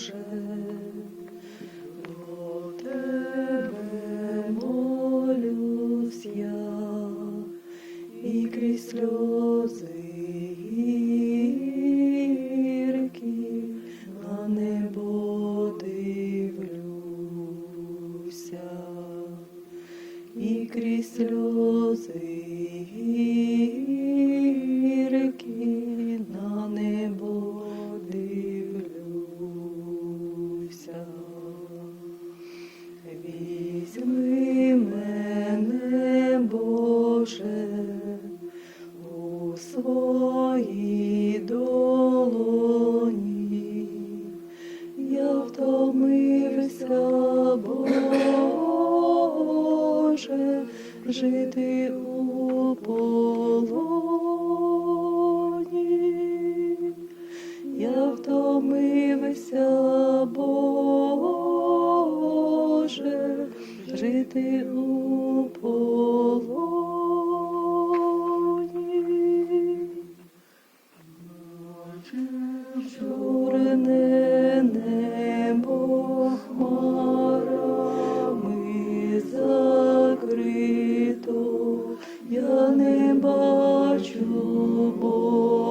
Боже, до тебе молюсь я, і крізь сльози гіркі на небо дивлюся, і крізь сльози гіркі на небо. У свої долоні, я втомився, Боже, жити у полоні. Я втомився, Боже, жити у полоні. Чорне небо хмарами закрито, я не бачу Бога.